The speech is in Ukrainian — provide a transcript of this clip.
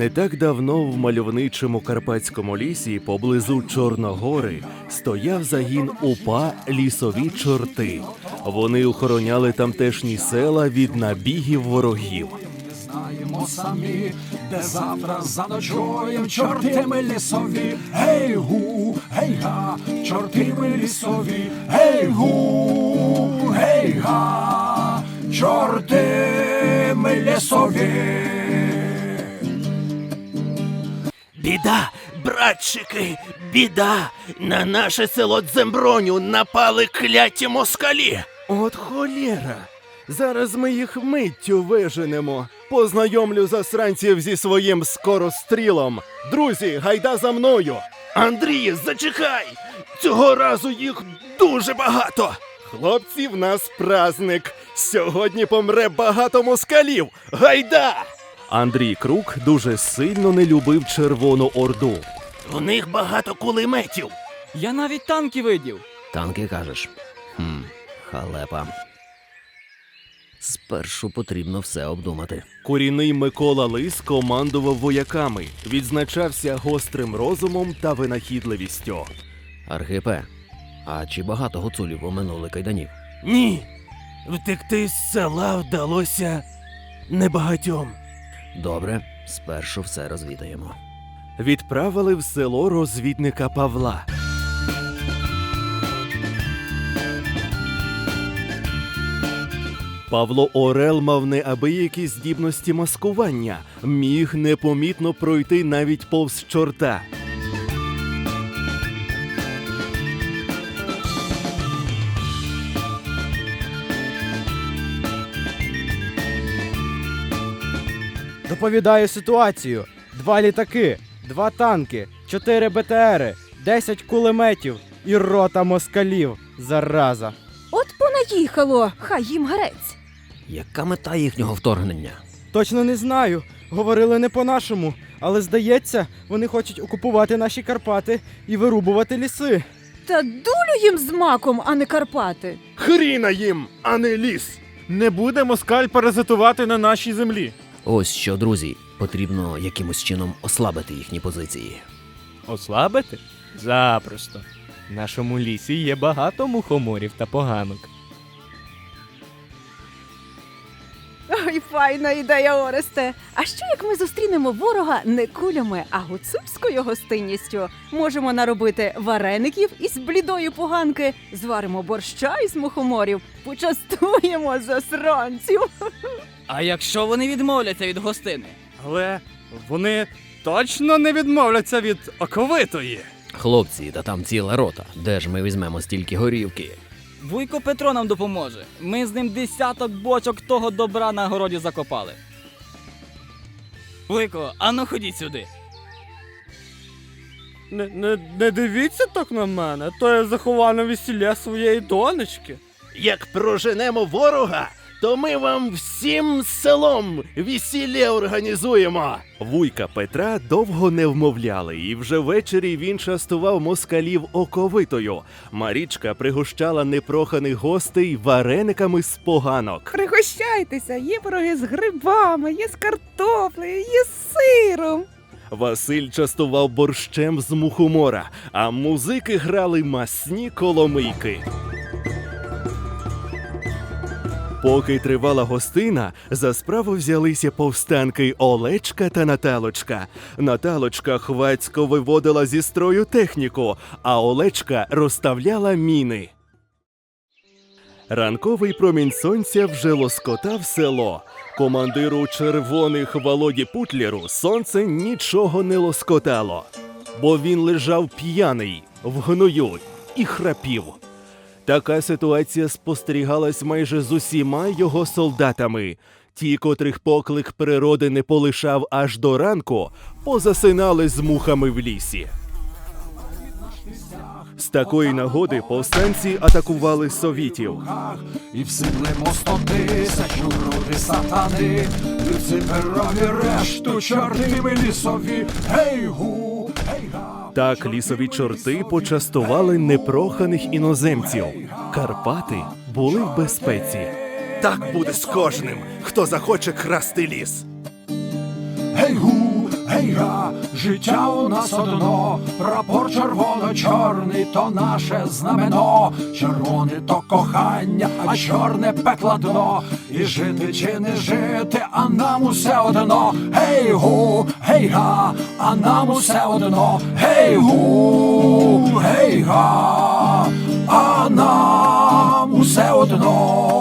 Не так давно в мальовничому карпатському лісі поблизу Чорногори стояв загін УПА лісові чорти. Вони охороняли тамтешні села від набігів ворогів. Знаємо самі, де завтра заночуєм чорти ми лісові, гей гу, гей га, чорти ми лісові, гей гу, гей га, чорти ми лісові. Біда, братчики, біда! На наше село Дземброню напали кляті москалі. От холєра. Зараз ми їх миттю виженемо. Познайомлю засранців зі своїм скорострілом. Друзі, гайда за мною. Андрій, зачекай! Цього разу їх дуже багато. Хлопці, в нас праздник. Сьогодні помре багато москалів. Гайда! Андрій Крук дуже сильно не любив Червону Орду. В них багато кулеметів. Я навіть танки видів. Танки кажеш. Хм, халепа. Спершу потрібно все обдумати. Корінний Микола Лис командував вояками, відзначався гострим розумом та винахідливістю. Архипе, а чи багато гуцулів оминули кайданів? Ні, втекти з села вдалося небагатьом. Добре, спершу все розвідаємо. Відправили в село розвідника Павла. Павло Орел мав неабиякі здібності маскування, міг непомітно пройти навіть повз чорта. Доповідаю ситуацію: два літаки, два танки, чотири БТРи, десять кулеметів і рота москалів. Зараза. От понаїхало, хай їм грець. Яка мета їхнього вторгнення? Точно не знаю. Говорили не по-нашому, але здається, вони хочуть окупувати наші Карпати і вирубувати ліси. Та дулю їм з маком, а не Карпати. Хріна їм, а не ліс! Не буде москаль паразитувати на нашій землі. Ось що, друзі, потрібно якимось чином ослабити їхні позиції. Ослабити? Запросто. В нашому лісі є багато мухоморів та поганок. Ой, файна ідея, Оресте. А що як ми зустрінемо ворога не кулями, а гуцульською гостинністю? Можемо наробити вареників із блідої поганки, зваримо борща із мухоморів, почастуємо засранців. А якщо вони відмовляться від гостини? Але вони точно не відмовляться від оковитої. Хлопці, та там ціла рота. Де ж ми візьмемо стільки горівки? Вуйко Петро нам допоможе. Ми з ним десяток бочок того добра на городі закопали. Вуйко, ану ходіть сюди. Не, не, не дивіться так на мене, то я заховане весілля своєї донечки. Як проженемо ворога, то ми вам всім селом весілля організуємо. Вуйка Петра довго не вмовляли, і вже ввечері він частував москалів оковитою. Марічка пригощала непроханих гостей варениками з поганок. Пригощайтеся, є пироги з грибами, є з картоплею, є з сиром. Василь частував борщем з мухомора, а музики грали масні коломийки. Поки тривала гостина, за справу взялися повстанки Олечка та Наталочка. Наталочка хвацько виводила зі строю техніку, а Олечка розставляла міни. Ранковий промінь сонця вже лоскотав село. Командиру червоних Володі Путлєру сонце нічого не лоскотало, бо він лежав п'яний в гною і храпів. Така ситуація спостерігалась майже з усіма його солдатами. Ті, котрих поклик природи не полишав аж до ранку, позасинали з мухами в лісі. З такої нагоди повстанці атакували совітів. І всиплемо сто тисяч у сатани, і решту чорти ми лісові, гей гу, гей га. Так лісові чорти почастували непроханих іноземців. Карпати були в безпеці. Так буде з кожним, хто захоче красти ліс. Гей гу, гей гей га, життя у нас одно, прапор червоно-чорний, то наше знамено, червоне то кохання, а чорне пекло дно. І жити чи не жити, а нам усе одно. Гей гу, гей га, а нам усе одно. Гей гу, гей га, а нам усе одно.